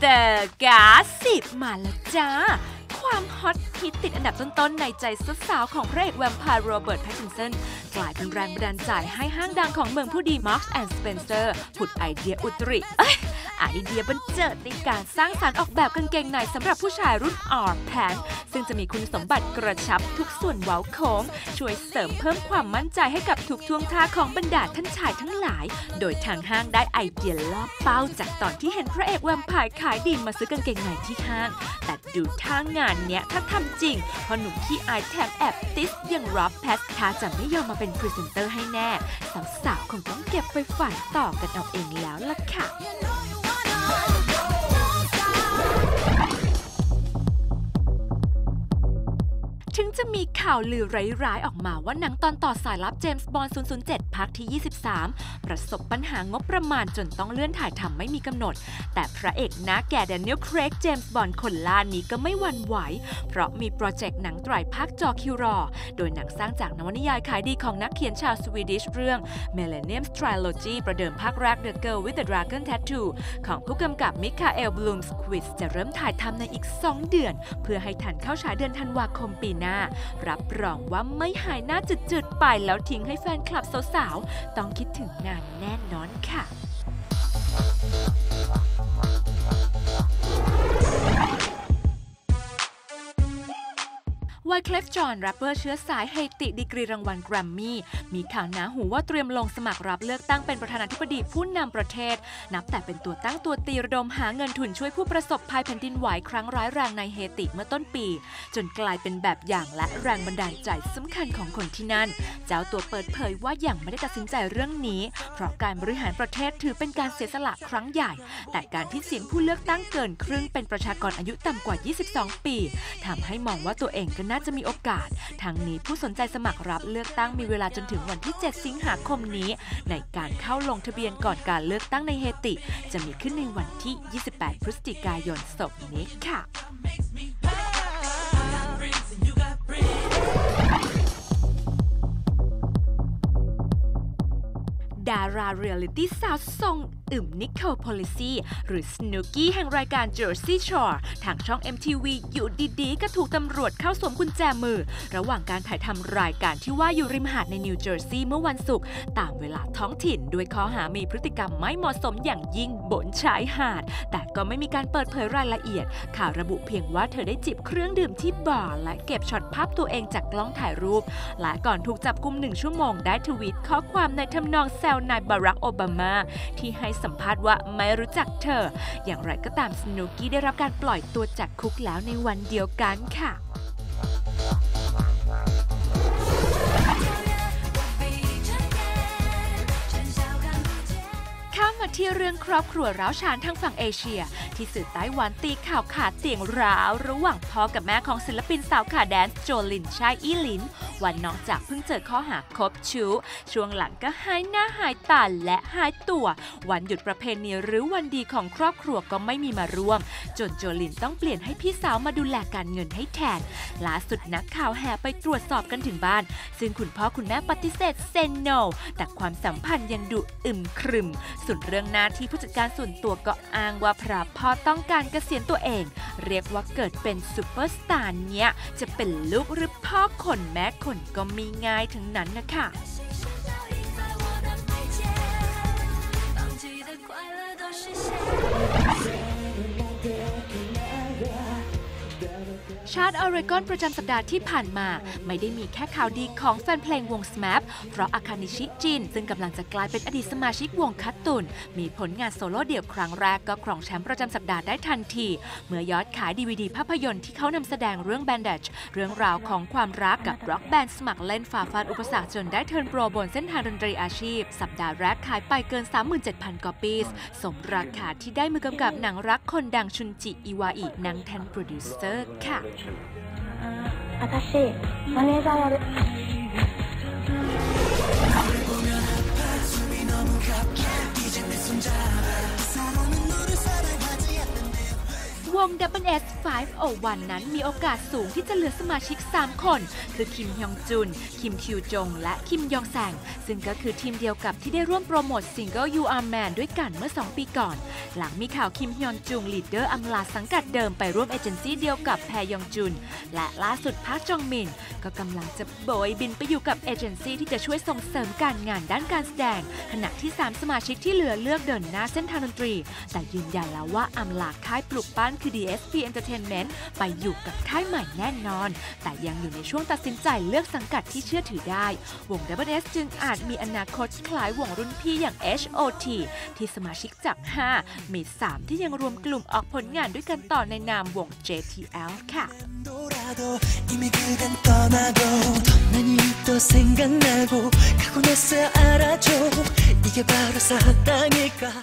เตอร์กาสิบมาแล้วจ้า ความฮอตฮิตติดอันดับต้นๆ ในใจสาวๆของพระเอกแวมไพร์โรเบิร์ตแพตตินสันกลายเป็นแรงบันดาลใจให้ห้างดังของเมืองผู้ดีมาร์คแอนด์สเปนเซอร์ผุดไอเดียอุตริ ไอเดียบันเจิดในการสร้างสารรค์ออกแบบกางเกงในสำหรับผู้ชายรุ่น R Pant ซึ่งจะมีคุณสมบัติกระชับทุกส่วนเว้าโค้ง ช่วยเสริมเพิ่มความมั่นใจให้กับทุกท่วงท่าของบรรดาท่านชายทั้งหลาย โดยทางห้างได้ไอเดียล่อเป้าจากตอนที่เห็นพระเอกแวมไพร์ขายดีมาซื้อกางเกงในที่ห้าง แต่ดูท่างานเนี้ยถ้าทำจริงพอหนุ่มขี้อายแถมแอบติสอย่างร็อบแพทถ้าจะไม่ยอมมาเป็นพรีเซนเตอร์ให้แน่สาวๆคงต้องเก็บไปฝันต่อกันเอาเองแล้วล่ะค่ะ ถึงจะมีข่าวลือร้ายๆ ออกมาว่าหนังตอนต่อสายลับเจมส์บอนด์ 007 ภาคที่ 23 ประสบปัญหางบประมาณจนต้องเลื่อนถ่ายทำไม่มีกำหนด แต่พระเอกหน้าแก่แดเนียล เครก เจมส์บอนด์ คนล่านี้ก็ไม่หวั่นไหว เพราะมีโปรเจกต์หนังไตรภาคจอคิวรอ โดยหนังสร้างจากนวนิยายขายดีของนักเขียนชาวสวีดิชเรื่อง Millennium Trilogy ประเดิมภาคแรก The Girl with the Dragon Tattoo ของผู้กำกับมิคาเอล บลูมสควิสจะเริ่มถ่ายทำในอีก 2 เดือน เพื่อให้ทันเข้าฉายเดือนธันวาคมปีหน้า รับรองว่าไม่หายหน้าจืดๆไปแล้วทิ้งให้แฟนคลับสาวๆ ต้องคิดถึงงานแน่นอนค่ะ ไวคลฟจอห์นแรปเปอร์เชื้อสายเฮติดีกรีรางวัลแกรมมี่ มีข่าวหนาหูว่าเตรียมลงสมัครรับเลือกตั้งเป็นประธานาธิบดีผู้นำประเทศ นับแต่เป็นตัวตั้งตัวตีระดมหาเงินทุนช่วยผู้ประสบภัยแผ่นดินไหวครั้งร้ายแรงในเฮติเมื่อต้นปี จนกลายเป็นแบบอย่างและแรงบันดาลใจสำคัญของคนที่นั่น เจ้าตัวเปิดเผยว่ายังไม่ได้ตัดสินใจเรื่องนี้ เพราะการบริหารประเทศถือเป็นการเสียสละครั้งใหญ่ แต่การที่เสียงผู้เลือกตั้งเกินครึ่งเป็นประชากรอายุต่ำกว่า 22 ปีทำให้มองว่าตัวเองก็น่าจะมีโอกาสทางนี้ผู้สนใจสมัครรับเลือกตั้งมีเวลาจนถึงวันที่ 7 สิงหาคมนี้ ในการเข้าลงทะเบียนก่อนการเลือกตั้งในเฮติ จะมีขึ้นในวันที่ 28 พฤศจิกายนศกนี้ค่ะ ดาราเรียลิตี้สาวทรงอึมนิโคลโพลิซีหรือสโนกี้แห่งรายการ Jersey Shore ทางช่อง MTV อยู่ดีๆ ก็ถูกตำรวจเข้าสวมกุญแจมือ ระหว่างการถ่ายทำรายการที่ว่าอยู่ริมหาดในนิวเจอร์ซีย์เมื่อวันศุกร์ตามเวลาท้องถิ่น ด้วยข้อหามีพฤติกรรมไม่เหมาะสมอย่างยิ่งบนชายหาด แต่ก็ไม่มีการเปิดเผยรายละเอียด ข่าวระบุเพียงว่าเธอได้จิบเครื่องดื่มที่บ่าร์และเก็บช็อตภาพตัวเองจากกล้องถ่ายรูป และก่อนถูกจับกุมหนึ่งชั่วโมงได้ทวีตข้อความในทำนองแซวนายบารักโอบามา ที่ให้สัมภาษณ์ว่าไม่รู้จักเธอ อย่างไรก็ตามสนุกี้ได้รับการปล่อยตัวจากคุกแล้วในวันเดียวกันค่ะ มาที่เรื่องครอบครัวร้าวฉานทางฝั่งเอเชีย ที่สื่อไต้หวันตีข่าวขาดเตียงร้าวระหว่างพ่อกับแม่ของศิลปินสาวขาแดนซ์โจลินชายอีหลิน วันนอกจากเพิ่งเจอข้อหาคบชู้ ช่วงหลังก็หายหน้าหายตาและหายตัว วันหยุดประเพณีหรือวันดีของครอบครัวก็ไม่มีมาร่วม จนโจลินต้องเปลี่ยนให้พี่สาวมาดูแลการเงินให้แทนล่าสุดนักข่าวแห่ไปตรวจสอบกันถึงบ้าน ซึ่งคุณพ่อคุณแม่ปฏิเสธเซนโนแต่ความสัมพันธ์ยังดุอึมครึมส่วนเรื่องหน้าที่ผู้จัดการส่วนตัวก็อ้างว่าพระพ่อต้องการเกษียณตัวเอง เรียกว่าเกิดเป็นซูเปอร์สตาร์เนี้ย จะเป็นลูกหรือพ่อคนแม่คนก็มีง่ายทั้งนั้นนะคะ ชาร์ตออริกอนประจำสัปดาห์ที่ผ่านมา ไม่ได้มีแค่ข่าวดีของแฟนเพลงวง SMAP เพราะอาคานิชิจิน ซึ่งกำลังจะกลายเป็นอดีตสมาชิกวงคัตตุน มีผลงานโซโล่เดี่ยวครั้งแรกก็ครองแชมป์ประจำสัปดาห์ได้ทันที เมื่อยอดขายดีวดีภาพยนตร์ที่เขานำแสดงเรื่อง Bandage เรื่องราวของความรักกับร็อกแบนด์สมัครเล่นฝ่าฟันอุปสรรคจนได้เทิร์นโปรบนเส้นทางดนตรีอาชีพ สัปดาห์แรกขายไปเกิน 37,000กอปีสสมราคาที่ได้มือกำกับหนังรักคนดังชุนจิอิวาอินังแทนโปรดิวเซอร์ค่ะ私マネージャーやる。501 นั้นมีโอกาสสูงที่จะเหลือสมาชิก 3 คน คือคิมฮยองจุน คิมคิวจง และคิมยองแซงซึ่งก็คือทีมเดียวกับที่ได้ร่วมโปรโมทซิงเกิล You Are Man ด้วยกันเมื่อ 2 ปีก่อน หลังมีข่าวคิมฮยอนจุงลีดเดอร์อำลาสังกัดเดิมไปร่วมเอเจนซี่เดียวกับแพยองจุน และล่าสุดพักจองมิน ก็กำลังจะโบยบินไปอยู่กับเอเจนซี่ที่จะช่วยส่งเสริมการงานด้านการแสดง ขณะที่ 3 สมาชิกที่เหลือเลือกเดินหน้าเส้นทางดนตรี แต่ยืนยันแล้วว่าอำลาค่ายปลุกปั้นคือ DSP Entertainment ไปอยู่กับค่ายใหม่แน่นอน แต่ยังอยู่ในช่วงตัดสินใจเลือกสังกัดที่เชื่อถือได้ วง w s จึงอาจมีอนาคตคล้ายวงรุ่นพี่อย่าง HOT ที่สมาชิกจาก 5 มี 3 ที่ยังรวมกลุ่มออกผลงานด้วยกันต่อในนามวง JTL ค่ะ 돌아도 이미 그댄 떠나고 더 많이 또 생각나고 가고 나서 알아줘 이게 바로 사랑일까